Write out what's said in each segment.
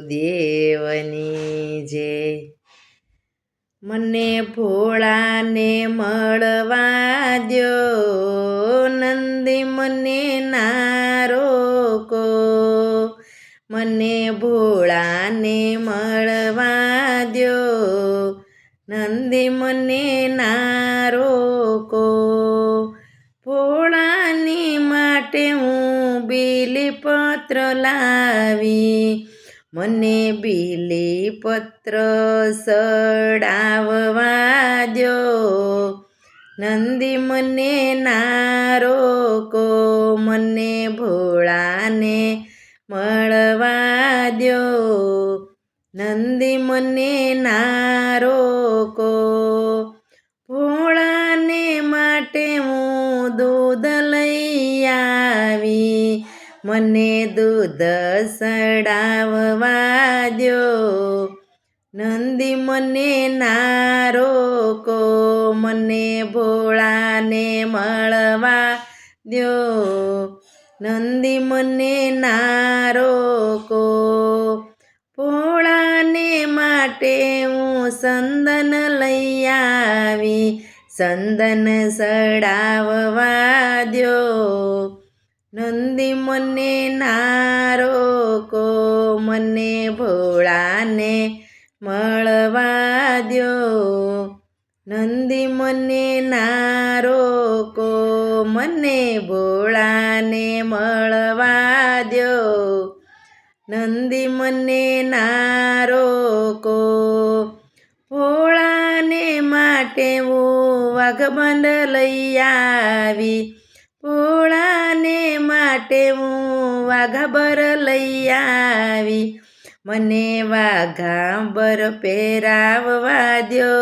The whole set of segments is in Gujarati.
દેવની જે મને ભોળાને મળવા દ્યો, નંદી મને નારો કો. મને ભોળાને મળવા દ્યો, નંદી મને નારો કો. ભોળાની માટે હું બીલીપત્ર લાવી મને બીલી પત્ર સડાવવા દો નંદી મને નારો કો, મને ભોળાને મળવા દો નંદી મને નારો રોકો મને દૂધ સડાવવા દો નંદી મને ના રોકો મને ભોળાને મળવા દો નંદી મને ના રોકો ભોળાને માટે હું સંદન લઈ આવી. સંદન સડાવવા દો નંદી મને ના રોકો મને ભોળાને મળવા દો નંદી મને ના રોકો મને ભોળાને મળવા દો નંદી મને ના રોકો ભોળાને માટે હું વાઘબંધ લઈ આવી. ભોળાને માટે હું વાઘાબર લઈ આવી. મને વાઘાબર પહેરાવવા દો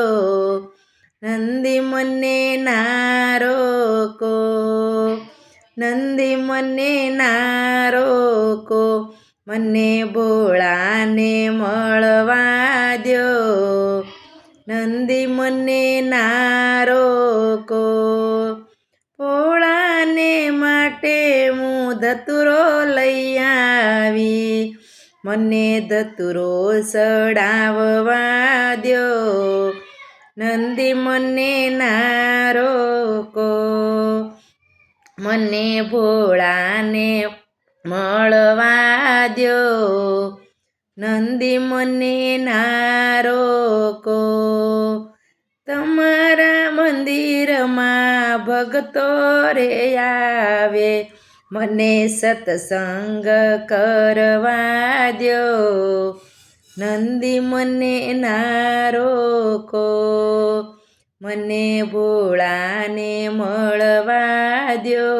નંદી મને ના રોકો નંદી મને ના રોકો મને ભોળાને મળવા દો નંદી મને ના ધતુરો લઈ આવી મને ધતુરો સડાવવા દ્યો. નંદી મને નારો કો મને ભોળાને મળવા દ્યો. નંદી મને નારો કો તમારા મંદિરમાં ભગતો રે આવે. મને સત્સંગ કરવા દો નંદી મને ના રોકો. મને ભોળાને મળવા દો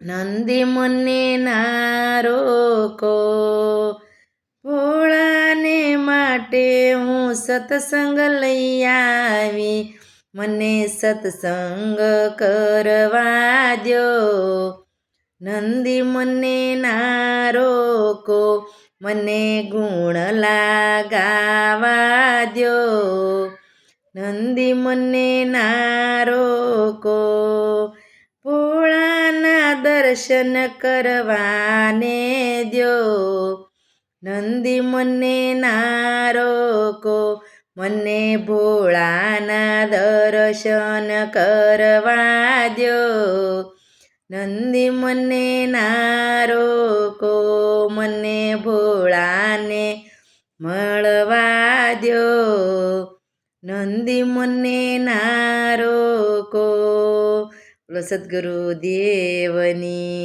નંદી મને ના રોકો. ભોળાને માટે હું સત્સંગ લઈ આવી. મને સત્સંગ કરવા દો નંદી મને ના રોકો, મને ગુણ લાગાવા દો નંદી મને ના રોકો, ભોળાના દર્શન કરવાને દો નંદી મને ના રોકો મને ભોળાના દર્શન કરવા દો નંદી મને નારો કો, મને ભોળાને મળવા દો નંદી મને નારો કો સદગુરુ દેવની